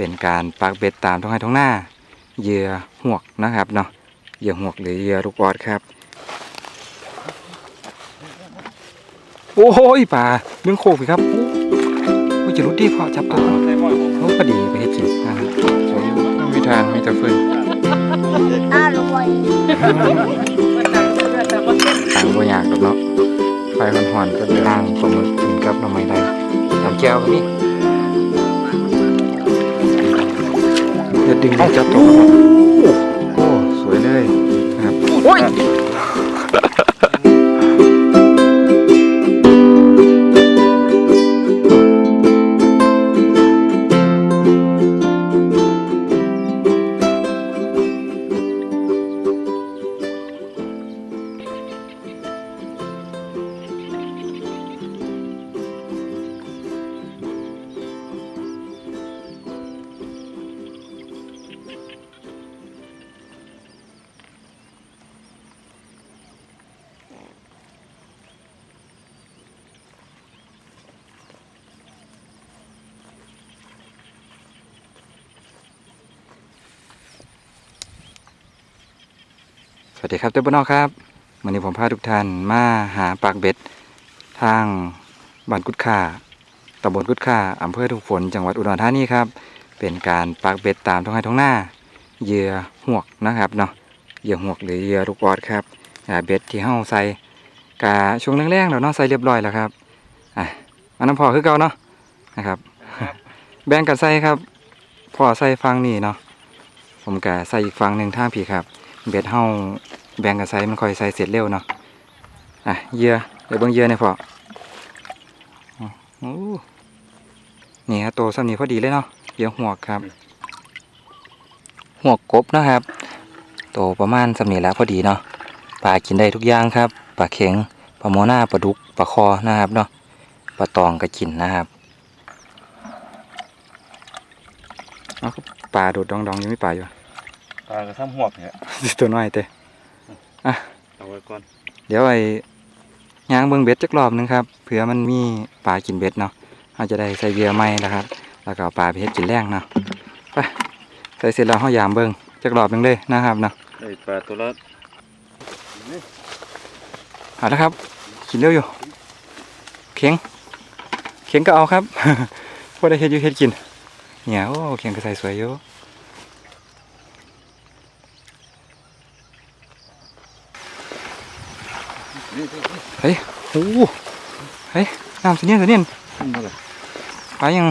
เป็นการปักเบ็ดตามท้องไร่ท้องหน้าเหยื่อหวกนะครับเนาะเหยื่อหวกหรือเหยื่อลูกออดครับ โอ้ยป่าดึงโคกไปครับโอ้โอ้ยจะรุดดีพอจับตัวใส่หม้อผมโอ้พอดีไปเฮ็ดกินนะครับสวยวิธานมีแต่ฟืนอร่อยต่างบ่ยากกับเนาะไฟห่อนๆก็ไปล่างปลาหมึกกินกับหน่อไม้ได้ทำแก้วก็มี ดี๋ยวดึงจับตัวโอ้สวยเลยนะครับโอ้ย วัสดีครับเจ้าบ้านนอกครับวันนี้ผมพาทุกท่านมาหาปลากเบ็ด ทางบ้านกุดค่าตำบลกุดค่าอำเภอทุกฝนจังหวัดอุดรธานีครับ เป็นการปลากเบ็ดตามท้องไร่ท้องหน้าเหยื่อหวกนะครับเนาะเหยื่อหวกหรือเหยื่อลูกออดครับอ่าเบ็ดที่เฮาใส่กาช่วงแรกๆเราเนาะใส่เรียบร้อยแล้วครับอะอันนั้นพอคือเก่าเนาะนะครับแบ่งกันใส่ครับพอใส่ฟังนี่เนาะผมกะใส่อีกฟังหนึ่งทางผีครับเบ็ดเฮา แบ่งกันใส่มันค่อยใส่เสร็จเร็วเนาะอะเหยื่อเดี๋ยวเบิ่งเหยื่อหน่อยพออ๋อโอ้นี่ครับโตซ้ำนี้พอดีเลยเนาะเหยื่อหัวกครับ หัวกกบนะครับ โตประมาณซ้ำนี้แล้วพอดีเนาะปลากินได้ทุกอย่างครับปลาเข็งปลาโมหน้าปลาดุกปลาคอนะครับเนาะปลาตองก็กินนะครับเอาก็ปลาโดดดองๆยังไม่ปลาอยู่ปลากระทำหวกเนี่ยตัวน้อยเต้ เอาไว้ก่อน เดี๋ยวไอ้ย่างเบิ่งเบ็ดจักรอบหนึงครับเผื่อมันมีปลากินเบ็ดเนาะเราจะได้ใส่เหยื่อใหม่นะครับ แล้วก็เอาปลาไปเฮ็ดกินแรงเนาะไปใส่เสร็จแล้วเฮายามเบิ่งจักรอบหนึงเลยนะครับเนาะได้ปลาตัวละเอาละครับกินเร็วอยู่เข็งเข็งก็เอาครับพอได้เฮ็ดอยู่เฮ็ดกินเนี่ยโอ้เข็งก็ใส่สวยอยู่ เฮ้ยโอ้เฮ้ยน้ำเสนียนเสนียนขึ้นมาเลยปลายัง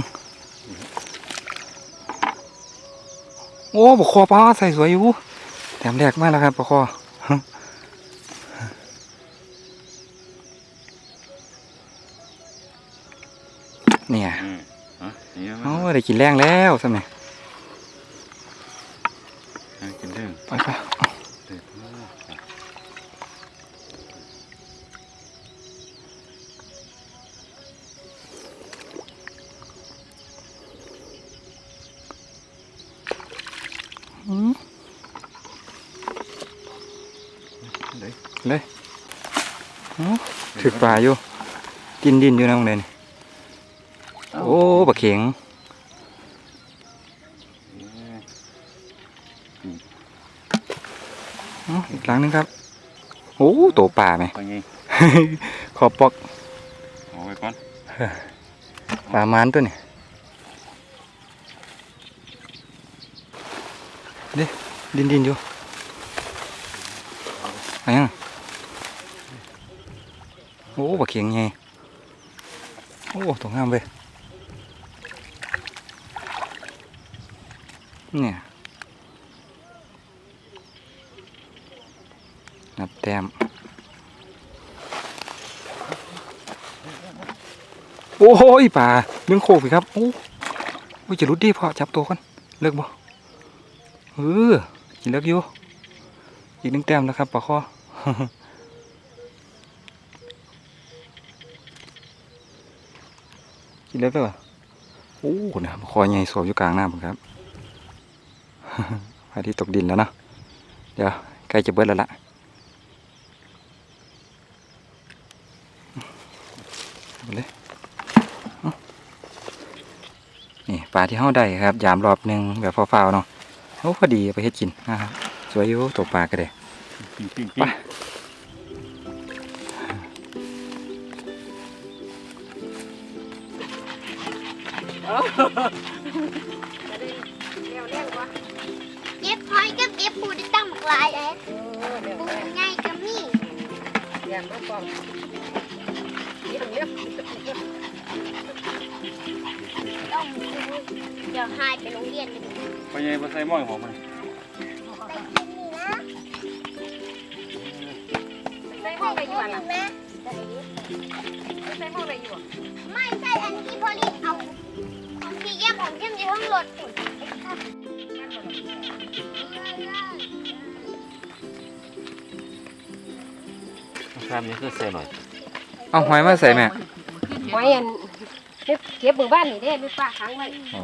โอ้บกคอปลาใส่สวยอยู่แถมแรกมากแล้วครับปลาคอเนี่ยอืมฮะอย่างเงี้ยโอ้ได้กินแรงแล้วสมัย มันกินเรื่อง ไปไป เด็ดมาก อืม เลยโอ้ถือปลาอยู่ดินดินอยู่นะตรงนี้โอ้ปลาเข็งอ๋ออีกครั้งหนึงครับโอ้โตป่าไหมไปไงขอปอกเอาไว้ก่อนปลามันตัวนี้เด้ดินดินอยู่อะไรยัง โอ้ปลาเข็งไงโอ้ตรงงามเลยเนี่ยนับแต้มโอ้ยป่าดึงโคกอีกครับ โอ้ยจะรุดดีพอจับตัวกันเลิกบ่เออกินเลิกอยู่อีกหนึ่งแต้มแล้วครับปลาคอ กินเลิกแล้วเหรอโอ้เนี่ยปลาคอใหญ่สวบอยู่กลางน้ำผมครับพระที่ตกดินแล้วเนาะเดี๋ยวใกล้จะเบิดแล้วล่ะเอาไปเลยนี่ปลาที่เฮาได้ครับ ยามรอบหนึ่งแบบฟาวๆเนาะโอ้พอดีไปเฮ็ดกินนะครับสวยอยู่ตัวปลาก็ได้ไป เก็บหอยกับเก็บปูได้ตั้งหมากหลายเลยปูง่ายก็มีอย่างน้องปองเยี่ยมเยี่ยมต้องปูเดี๋ยวหายไปโรงเรียนกันไปยังไปใส่หม้อของมันไปกินนี่นะใส่ห้องอะไรอยู่อะแม่ใส่ห้องอะไรอยู่อะไม่ใช่อันที่พอลีเอา ของพี่แยกของเข้มในห้องรถฝุ่นข้ามนี้คือใส่หน่อยเอาหอยมาใส่แม่หอยอันเก็บเก็บมือบ้านนี่เด้ไม่ป้าค้างไว้โอ้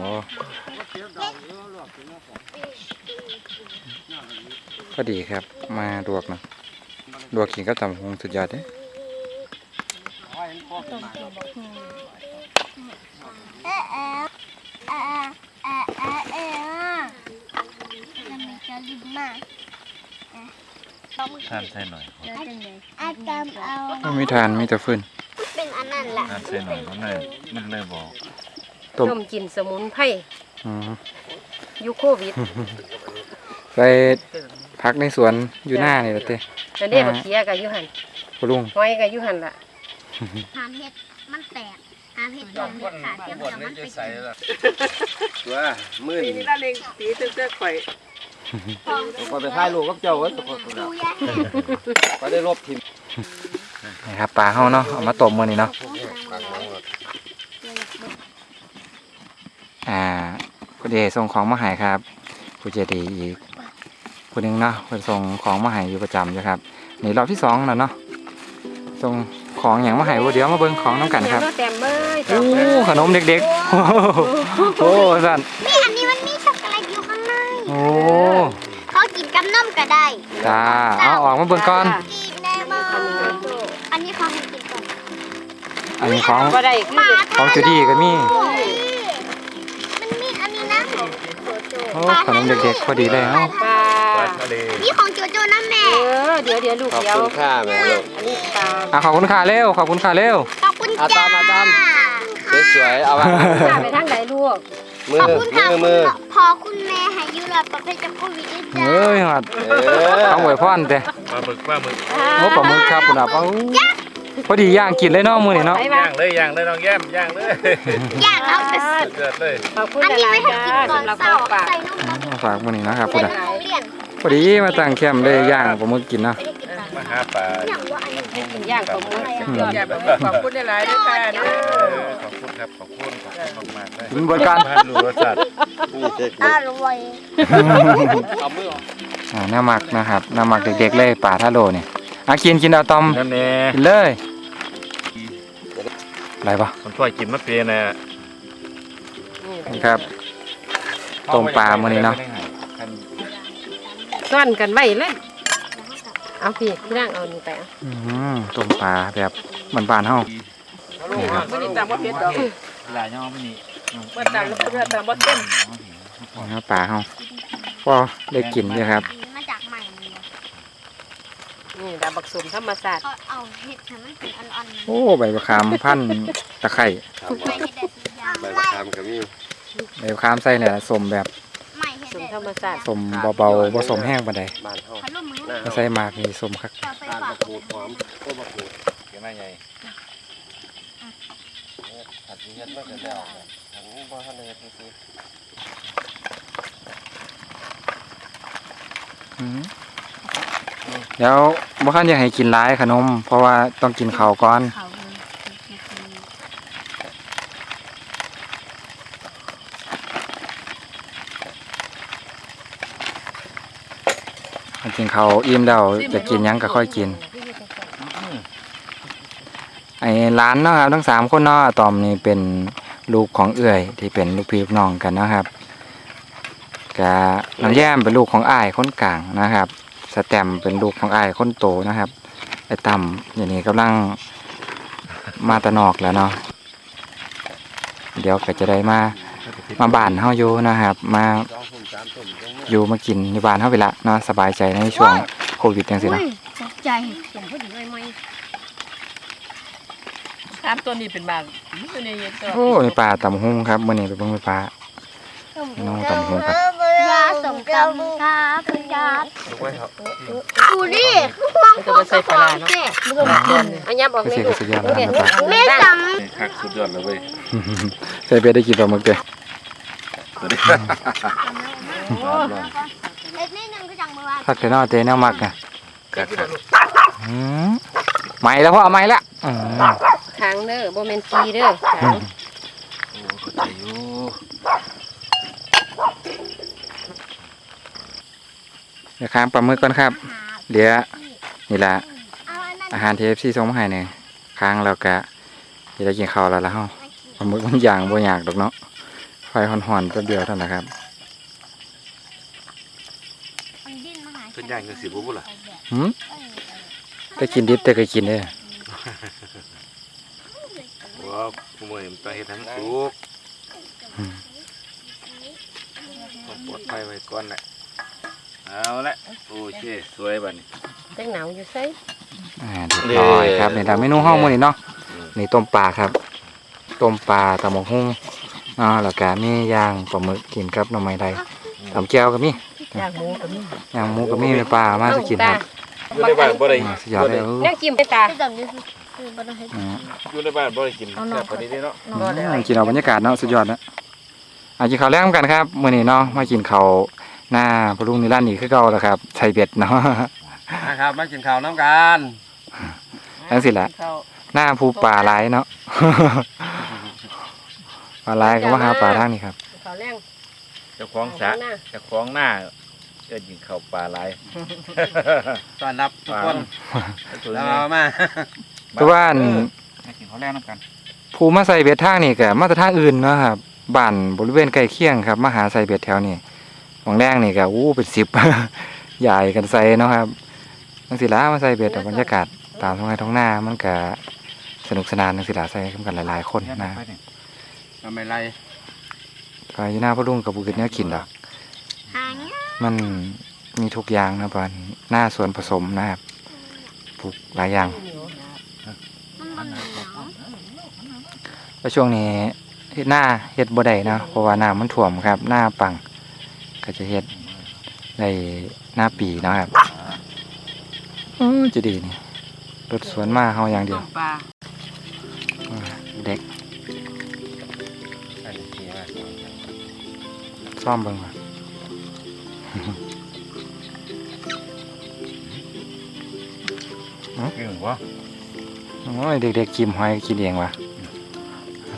พอดีครับ มาลวกเนาะลวกกินกับตำบักหงสุดยอดเด้เอ๊ะเอ๊ะ เอ๊ะเอ๊ะเอ๊ะเอ๊ะจะมีจะรีบมาต้องข้ามใส่หน่อยอาจารย์เอาไม่มีทานมีแต่ฟืนเป็นอันนั้นแหละข้ามใส่หน่อยมันเลยมันเลยบอกต้มต้มกินสมุนไพรอืมยุคโควิดไปพักในสวนอยู่หน้านี่แหละเต้แล้วเด้บักเขียกับยุหันคุณลุงหอยกับยุหันล่ะหามเห็ดมันแตกหาเห็ดต้มเห็ดขาเทียมกับมันไปกินว่ามื่นนี่ละเลงตีเตึ้งเต้ข่อยพอไปถ่ายรูปกับเจ้าก็สุขภาดูยาก็ได้ลบทิมนี่ครับปลาเฮาเนาะเอามาต้มมื้อนี้เนาะอ่าคุณเดส่งของมาให้ครับผู้เจดีอีกผู้หนึงเนาะเพิ่นส่งของมาให้อยู่ประจำอยู่ครับนี่รอบที่สองแล้วเนาะส่ง ของอย่างมาให้บ่เดี๋ยวมาเบิ่งของน้ำกันครับเต็มเลยโอ้ขนมเด็กๆโอ้โหโอ้สั่นนี่อันนี้มันมีช็อกโกแลตอยู่ข้างในโอ้เขากินกับนมก็ได้จ้าเอาออกมาเบิ่งก่อนกินได้บ้างอันนี้เขาให้กินก่อนอันนี้ของก็ได้ปลาของจูดี้ก็มีมันมีอันนี้นะโอ้ขนมเด็กๆพอดีเลยเอ้าปลาปลาทะเลนี่ของโจโจ้นะแม่ เออเดี๋ยวเดี๋ยวลูกขอบเดี๋ยวคุณค่าแม่ลูกอันนี้ปลาอะขอบคุณค่ะเร็วขอบคุณค่ะเร็ว ขอบคุณอาจ้าตามอาตามสวยๆเอาว่าปลาไปทางไหนลูกมือขอบคุณค่ะมือมือพอคุณแม่ให้อยูรอดประเภทจากโควิดด้วยจ้าเอ้ยหัดเออต้องอวยพรเด้ปลาหมึกปลาหมึกโอ้ปลาหมึกครับคุณอะเอ้าพอดีย่างกินเลยเนาะมื้อนี้เนาะไปมาย่างเลยย่างเลยน้องแย้มย่างเลยอยากเอาแต่เกิดเลย ขอบคุณอันนี้หลาไม่ยให้ๆจ้ากินก่อนสำหรับเศร้าของฝากใส่นมก่อนมาฝากมื้อนี้นะครับไปคุณอะโรงเรียน พอดีมาตั้งแคมป์ได้ย่างปลาหมึกกินเนาะไม่ได้กินกันมาหาปลาอย่างว่าอันนี้กินย่างปลาหมึกอืมขอบคุณหลายๆด้วยค่ะเด้เอออขอบคุณครับขอบคุณขอบคุณมากๆเลยกินเบิดกันมาดูรสชาตินี่เด็กอร่อยเอามือออกอ่าน้าหมักนะครับน้าหมักเด็กๆเลยปลาทะโลนี่อะกินกินเอาตอมนั่นแน่กินเลยอะไรปะคนพ่อยกินมะเปียนะนี่ครับต้มปลามื้อนี้เนาะ ซ่อนกันไว้เลยเอาพี่พี่นั่งเอานี่ไปเอาอืมต้มปลาแบบบ้านๆเฮานี่ครับไม่ได้ตามว่าเพชรดอกหลายย่อไม่นี่เมื่อตามเมื่อตามว่าเต็มนี่ครับปลาเฮาพอได้กินอยู่ครับมาจากใหม่เลยนี่ดาบักสมธรรมศาสตร์เขาเอาเห็ดให้มันเป็นอ่อนๆนะโอ้ใบมะขามพันธุ์ตะไคร้ไม่ให้ได้ทุกอย่างใบมะขามกับมีใบมะขามใส่เนี่ยสมแบบไม่ให้ สมได้ธรรมศาสตร์สมเบาๆผสมแห้งปานใดบ้านเฮาพัดลมมือถ้าใส่มากนี่สมคักต่อไฟบ้านฟ้าบักหูดหอมก็บักหูดเกี่ยวกับใหญ่ผัดเฮ็ดมันก็แล้วถังบ่ทันได้ซื้ออืมเดี๋ยวบ่คันอยากให้กินหลายขนม เพราะว่าต้องกินข้าวก่อน เขา เลยถ้ากินข้าวอิ่มแล้วจะกินหยังก็ค่อยกิน ไอ้ร้านเนาะครับทั้งสามคนเนาะอะตอมนี่เป็นลูกของเอื่อย ที่เป็นลูกพี่ลูกน้องกันเนาะครับกะน้องแย้มเป็นลูกของอ้ายคนกลางนะครับ สแตมป์เป็นลูกของอ้ายคนโตนะครับ ไอ้ต่ำอย่างนี้กำลังมาแตะนอกแล้วเนาะเดี๋ยวก็จะได้มามาบ้านเฮาอยู่นะครับ มาส องทุ่มสามทุ่มตรงนี้อยู่มากินอยู่บ้านเฮาไปละเนาะสบายใจในช่วงโควิดจังซี่อุ้นะยตกใจเสียงผู้หญิงไม่สามตัวนี้เป็นบางตัวนี้เย็นตัวโอ้ในป่าตำฮุงครับมื้อนี้ไปเบิ่งไฟฟ้าน้องตำหูครับยาสมตำครับคุณครับลูกไว้ครับดูดิมันจะมาใส่ปลาร้าเนาะมึงเอากินอันยับออกก็ไม่สิดูก็สุดยอดแล้วนะป่าแม่จคักสุดยอดเลยเว้ยใส่เบ็ดได้กินปลาหมึกเด้อตัวนี้ำ เล็กนิดนึงก็จังเมื่อวานคักแต่เนาะเตแนวมักอะคักคักอืมใหม่แล้วพ่อเอาใหม่ละอืมทางเด้อบ่แม่นกีเด้อทางโอ้เข้าใจอยู่เดี๋ยวค้างปลาหมึกก่อนครับ เดี๋ยวนี่ละเอาอันนั้นอาหารที่ FC ส่งมาให้เนี่ยค้างแล้วก็จะได้กินข้าวแล้วล่ะเฮาปลาหมึกมันย่างบ่ยากดอกเนาะไฟห่อนๆแป๊บเดียวเท่านั้นแหละครับ มันดิ้ นมาหาเป็นย่างจังสิบ่บุล่ะหืมแต่กินดิบแต่เคยกินเด้อว้าวผู้มื้อนี้มันต้องเฮ็ดให้มันสุกต้องปลอดภัยไว้ก่อนแหละเอาละโอเคสวยบัดนี้จังหนาวอยู่ไสอ่าเรียบร้อยครับนี่ละเมนูห้องมื้อนี้เนาะอืมนี่ต้มปลาครับ ต้มปลาตำบักหุ่งอ่าแล้วก็มีย่างปลาหมึกกินกับหน่อไม้ไดตำแก้วก็มี ย่างหมูก็มีย่างหมูก็มีมีปลามาสิกินครับอยู่ในบ้านบ่ได้อ่าสุดยอดเลยเออแนวจิ้มไปตาไม่จำนี่คือบ่ต้องให้อืมอยู่ในบ้านบ่ได้กินแซ่บกว่านี้เด้เนาะบ่ได้กินเอาบรรยากาศเนาะสุดยอดนะอากินข้าวแรกกันครับมื้อนี้เนาะมากินข้าวหน้าพระลุงนิรันดร์นี่คือเก่าแล้วครับใส่เบ็ดเนาะ นะครับ มากินข้าวน้ำกันทั้งสิ้นแหละข้าวหน้าภูป่าหลายเนาะ ปลาหลายก็มาหาปลาทางนี้ครับข้าวแรงเจ้าของสระหน้าเจ้าของหน้า ก็ยิงเข้าปลาหลาย ต้อนรับทุกคนตัวแล้วนี้เอามาคือว่าอันมากินข้าวแรกน้ำกันภูมาใส่เบ็ดทางนี่ก็มาแต่ทางอื่นเนาะครับบ้านบริเวณใกล้เคียงครับมาหาใส่เบ็ดแถวนี้หมองแรกนี่ก็อู้เป็นสิบ ใหญ่กันใส่เนาะครับจังสิละมาใส่เบ็ดเอาบรรยากาศตามท้องไร่ท้องนามันก็สนุกสนานจังสิละใส่กันหลายๆคนนะทำไมไรก็อยู่หน้าพ่อลุงกับบุกเนี้ยกินดอกหาง มันมีทุกอย่างนะบอนหน้าส่วนผสมนะครับปลูกหลายอย่างแล้วช่วงนี้เฮ็ดหน้าเฮ็ดบ่ได้นะเพราะว่าน้ำมันท่วมครับ หน้าปังก็จะเฮ็ดได้หน้าปีนะครับอื้อจะดีนี่รถสวนมาเฮาอย่างเดียวเด็กอันนี้ดีมากซ่อมเบิ่งว่ะ กึ่งวะโอ้ยเด็กๆกิมหอยกินเองว่ะ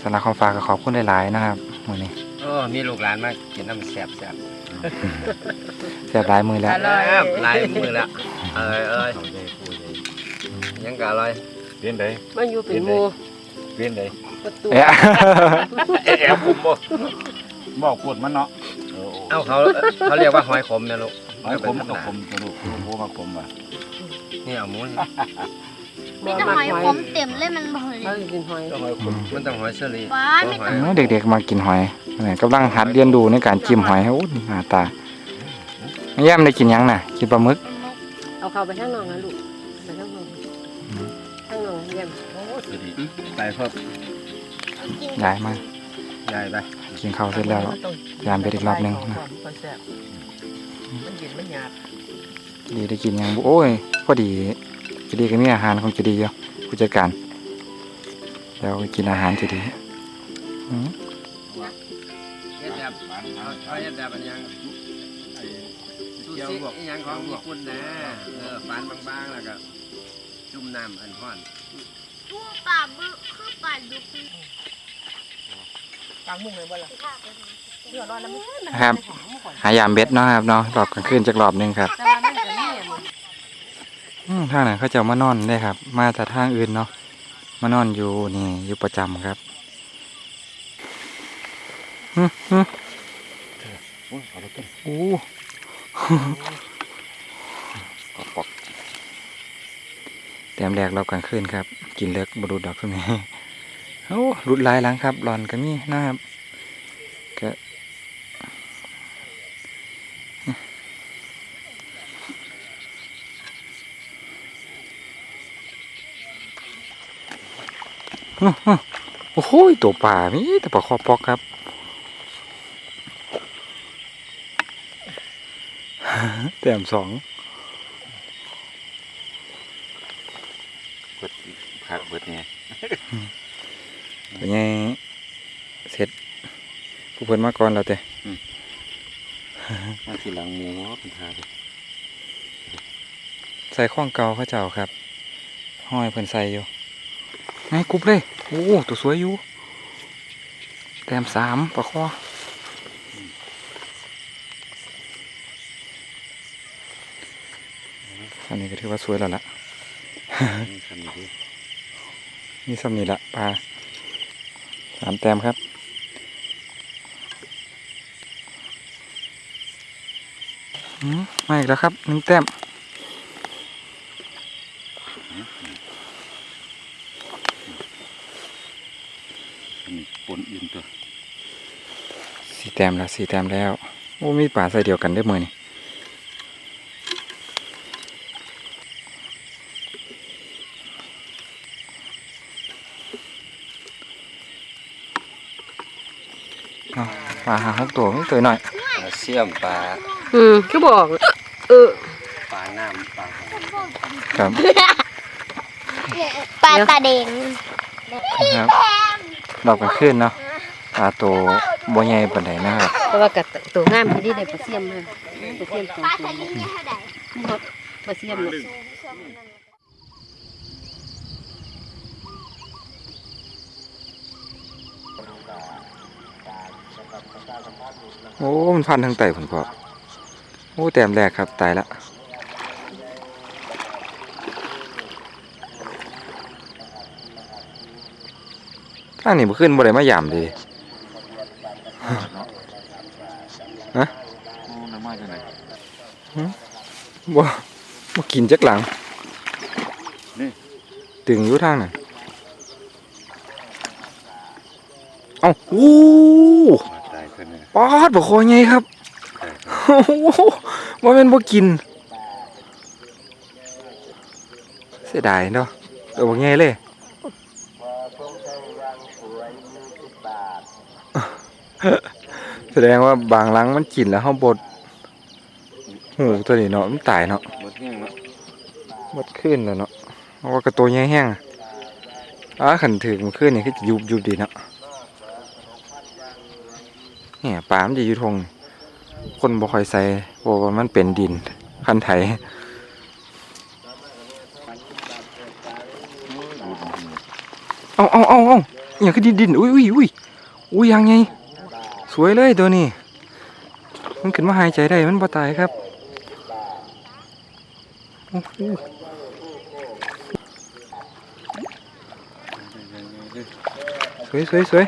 สำหรับของฝากก็ขอบคุณหลายๆนะครับมื้อนี้โอ้มีลูกหลานมากินน้ำแซ่บแซ่บแซ่บหลายมื้อแล้วอร่อย หลายมือละเอ้ยเอ้ยเขาได้พูดเลยยังกะอร่อยเปลี่ยนไดมาอยู่เป็นหมู่เปลี่ยนไดประตูเอ๊ะเอ๊ะแอบคุมบ่บอกพูดมันเนาะ เออเอ้าเขาเขาเรียกว่าหอยขมนะลูกหอยขมกับขมตัวลูกโอ้โหมาขมว่ะนี่เอาหมูนี่มีแต่หอยขมเต็มเลยมันบ่เลเรายสิกินหอยต้องหอยขมมันต้องหอยเชอรี่ว้ายไม่หต้อองยโอ้เด็กๆมากินหอยนี่กำลังหัดเรียนรู้ในการจิ้มหอยโอ้หน้าตาแย่มได้กินหยังน่ะกินปลาหมึก เอาเข้าไปข้างนอกนะลูกไปข้างนอกข้างนอกเยี่ยมโอ้สุดดีไปเพิ่มย้ายมาใหญ่ไป กินข้าวเสร็จแล้วยามไปอีกรอบหนึ่งนะค่อยแซ่บมันเย็นมันหยาบดีได้กินหยังบุโอ้ยพอดีจะดีก็มีอาหารของจะดีอยู่ผู้จัดการเดี๋ยวกินอาหารจะดีอืมเฮ็ดแบบเอาเอาเฮ็ดแบบอันยังซูชิอีหยังของญี่ปุ่นนะเออฝานบางๆแล้วก็จุ่มน้ำอันร้อนผู้ปลาบึกคือปลาดุก กลางมุ้งเลยบ่ล่ะเดือดร้อนแล้วมันนะครับ หายามเบ็ดเนาะครับเนาะรอบกลางคืนจากรอบหนึงครับแต่ว่ามันก็มีอันอืมทางนั้นเขาจะมานอนได้ครับ มาจากทางอื่นเนาะมานอนอยู่นี่อยู่ประจำครับฮึฮึโอ้ยขอรถต้นโอ้เตรียมแรกรอบกลางคืนครับ กินเลิกบรุดดอกตรงนี้ โอ้หลุดลายลังครับหลอนก็นี่นะครับก็โอ้โหตัวป่ามีแต่ปลาคอปอกครับแต้มสอง เพิ่นมาก่อนแล้วแต่มาทีหลังหมูเป็นทาเลยใส่ข้องเก่าเขาเจ้าครับ ห้อยเพิ่นใส่อยู่ไงกรุบเลยโอ้ตัวสวยอยู่แต้มสามปลาคออันนี้ก็ถือว่าสวยแล้วล่ะนี่คันนี้ดินี่สำนีละปลาสามแต้มครับ มาอีกแล้วครับหนึ่งแต้มนี่ปนอื่นตัวสี่แต้มแล้วสี่แต้มแล้ว โอ้มีป่าใส่เดียวกันได้อมือนี่เอาปลาหาหกตัวไม่ตัวหน่อยเสี่ยมปลา อืมคือบอกเออปลาน้ำปลาครับปลาตาแดงครับดอกกันขึ้นเนาะปลาตัวบัวใหญ่ปานใดนะครับเพราะว่ากับตัวงามที่ได้ปลาเสียมมาปลาเสียมสองปลาตัวสลิดเนี่ยเท่าไหร่นี่ครับปลาเสียมเนาะโอ้ มันพันทางไต่ผมพอ โอ้แต้มแรกครับ ตายละข้างนี้บ่ขึ้นบ่ได้มาหยามดีฮะโอ้น้ำมาจากไหนบ่บ่กินจักหลังนี่ตึงอยู่ทางน่ะเอ้าอู้มาตายเพื่อนเลยปอดบ่คอใหญ่ครับตายโอ้โห ว่าแมันบ่กิน เสียดายเนาะตัวบ่ใหญ่เลยแสดงว่าบางหลังมันกินแล้วเฮาบดหูตัวนี้เนาะมันตายเนาะหมดแห้งแล้วบดขึ้นแล้วเนาะเพราะว่ากระตัวใหญ่แห้งอ้าขันถึกมันขึ้นนี่คือจะยุบยุบดีเนาะเนี่ยปลามันจะอยู่ทงนี่ คนบ่ค่อยใส่เพราะว่ามันเป็นดินคันไถเอาเอาเอาเอาอย่างคือดินดินอุ้ยอุ้ยอุ้ยอุ้ยยังไงสวยเลยตัวนี้ มันขึ้นมาหายใจได้มันบ่ตายครับโอ้โหสวยสวยสวย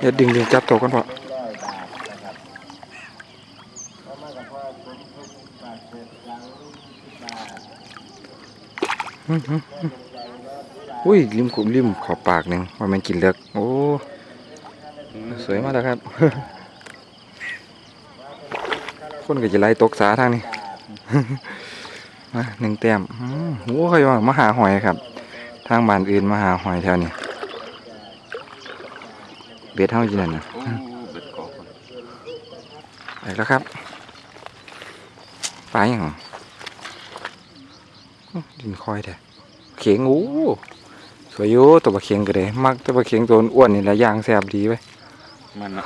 อย่าดึงดึงจับตัวกันพอ อืมอืมอืมอุ้ยริมขุมริมขอบปากหนึ่งว่ามันกินเลือกโอ้สวยมากแล้วครับ คนก็จะไล่ตกสาทางนี้มาหนึ่งแต้มอืมโอ้ยว่ามาหาหอยครับ ทางบ้านอื่นมาหาหอยแถวนี้เบ็ดเท่าจีนั่นนะโอ้เบ็ดกอกมันไปแล้วครับปลาอย่างหรออื้อ ดินคอยแท้เขียงโอ้สวยอยู่ตัวปลาเขียงก็เลยมักตัวปลาเขียงตัวอ้วนนี่แหละย่างแซ่บดีไว้ยมันเนาะ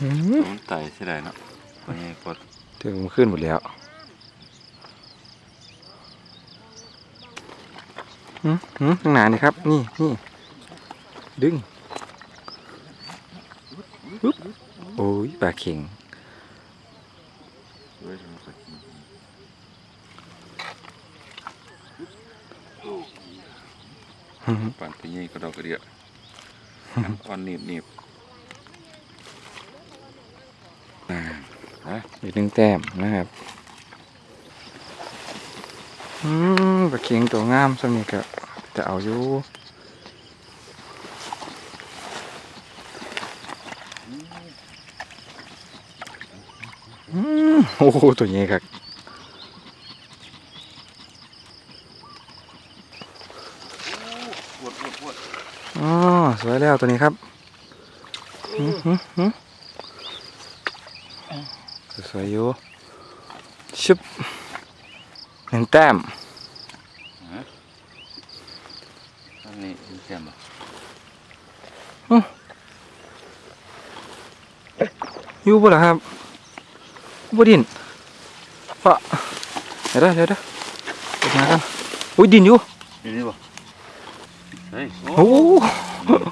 อืมมันตายเสียดายเนาะตัวนี้กดถึงมันขึ้นหมดแล้วหืมหืมข้างหน้านี่ครับ นี่นี่ดึงปึ๊บโอ้ยปลาเข็ง เว้ยมันก็กิน ก็ดอกกระเดียอ่อนหนีบหนีบอ่าฮะอีกหนึ่งแต้มนะครับ อืมปลาเข็งตัวงามสำนี้ก็จะเอาอยู่อืมโอ้โหตัวใหญ่ครับ อ๋อ สวยแล้วตัวนี้ครับหืมหืมหืมสวยอยู่ชุบหนึ่งแต้มอันนี้เสียมอะอยู่บ่ล่ะครับบ่ดินปะเดี๋ยวเด้อเดี๋ยวเด้อเดี๋ยวมากันอุ้ยดินอยู่นี่นี่บ่ เฮ้ยโอ้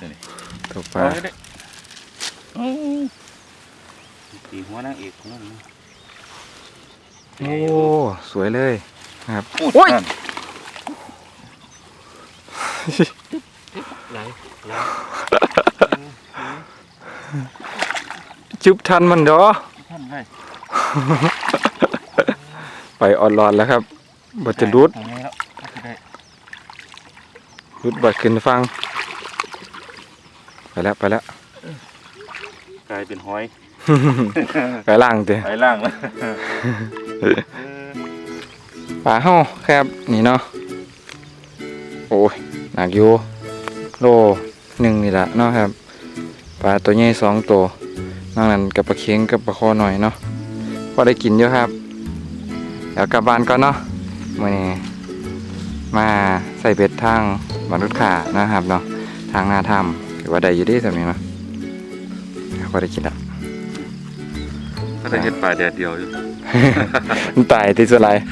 ตัวนี้ถูกไปปลาได้ตีหัวนางเอกของนั่นนะโอ้สวยเลยนะครับโอ้โอ้ยนั่นไหลจุบทันมันเด้อท่านได้ไปออดรอดแล้วครับบ่จะรุด ตรงนี้แล้วก็ได้ รุดบ่ขึ้นฟัง ไปแล้วไปแล้วกลายเป็นหอยไปล่างเตะหอยล่างแล้วปลาเฮาครับนี่เนาะโอ้ยหนักอยู่โลหนึ่งนี่ละเนาะครับปลาตัวใหญ่สองตัวนอกนั้นกับปลาเค็งกับปลาคอหน่อยเนาะพอได้กินเยอะครับเดี๋ยวกลับบ้านก่อนเนาะมื่อนี้มาใส่เบ็ดทาง บรรทุกขานะครับเนาะทางหน้าถ้ำถือว่าได้อยู่เดีสำนี้เนาะพอได้กินละก็ได้เห็ดปลาแดดเดียวอยู่มันตายติดสไลด์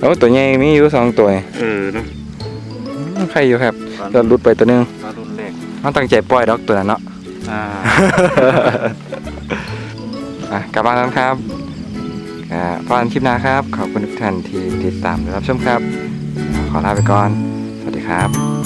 โอ้ตัวใหญ่มีอยู่สองตัวเออเนาะใครอยู่ครับเราหลุดไปตัวหนึงปลารุ่นแรกมันตั้งใจปล่อยดอกตัวนั้นเนาะอ่าอะกลับมาแล้วครับอ่าพอกันคลิปหน้าครับ ขอบคุณทุกท่านที่ติดตามและรับชมครับ ขอลาไปก่อนสวัสดี ครับ